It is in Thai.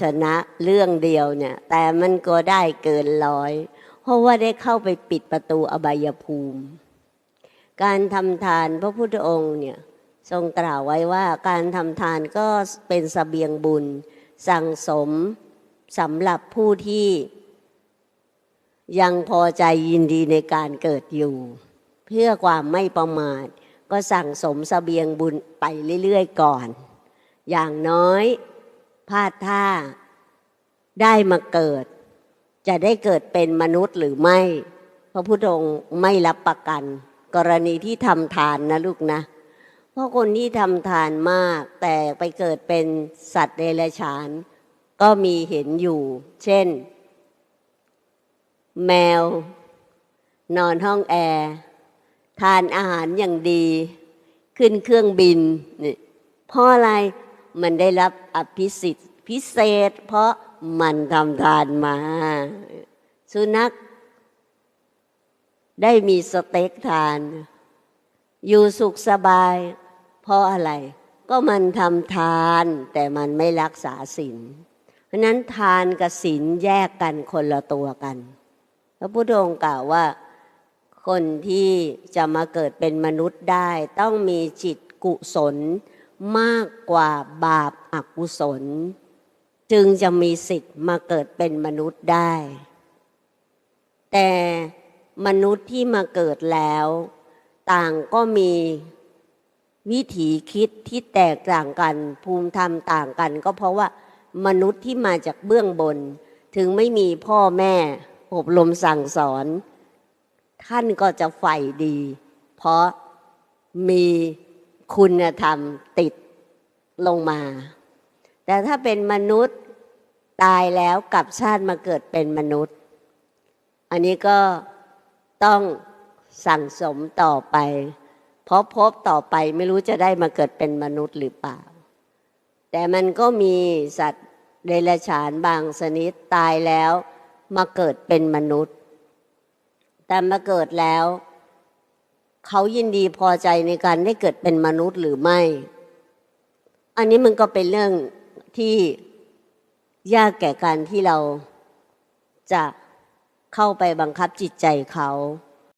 ชนะเรื่องเดียวเนี่ย แต่มันก็ได้เกินร้อย เพราะว่าได้เข้าไปปิดประตูอบายภูมิ การทำทานพระพุทธองค์เนี่ยทรงกล่าวไว้ว่าการทำทานก็เป็นสเสบียงบุญ สั่งสมสำหรับผู้ที่ ยังพอใจยินดีในการเกิดอยู่ เพื่อความไม่ประมาท ก็สั่งสมสเสบียงบุญไปเรื่อยๆก่อน อย่างน้อย พลาดท่า ได้มาเกิด จะได้เกิดเป็นมนุษย์หรือไม่ พระพุทธองค์ไม่รับประกัน กรณีที่ทำทานนะลูกนะ เพราะคนที่ทำทานมาก แต่ไปเกิดเป็นสัตว์เดรัจฉาน ก็มีเห็นอยู่ เช่น แมว นอนห้องแอร์ทานอาหารอย่างดี ขึ้นเครื่องบินนี่เพราะอะไร มันได้รับอภิสิทธิ์พิเศษ เพราะมันทำทานมา สุนัขได้มีสเต็กทาน อยู่สุขสบาย เพราะอะไร ก็มันทำทาน แต่มันไม่รักษาศีลเพราะนั้นทานกับศีลแยกกันคนละตัวกัน พระพุทธองค์กล่าวว่า คนที่จะมาเกิดเป็นมนุษย์ได้ ต้องมีจิตกุศล มากกว่าบาปอกุศล จึงจะมีสิทธิ์มาเกิดเป็นมนุษย์ได้ แต่มนุษย์ที่มาเกิดแล้ว ต่างก็มีวิถีคิดที่แตกต่างกันภูมิธรรมต่างกัน ก็เพราะว่ามนุษย์ที่มาจากเบื้องบน ถึงไม่มีพ่อแม่อบรมสั่งสอน ท่านก็จะใฝ่ดี เพราะมี คุณธรรมติดลงมา แต่ถ้าเป็นมนุษย์ตายแล้วกลับชาติมาเกิดเป็นมนุษย์ อันนี้ก็ต้องสั่งสมต่อไป เพราะพบต่อไปไม่รู้จะได้มาเกิดเป็นมนุษย์หรือเปล่า แต่มันก็มีสัตว์เดรัจฉานบางชนิดตายแล้วมาเกิดเป็นมนุษย์ แต่มาเกิดแล้ว เขายินดีพอใจในการได้เกิดเป็นมนุษย์หรือไม่ อันนี้มันก็เป็นเรื่องที่ยากแก่การที่เราจะเข้าไปบังคับจิตใจเขา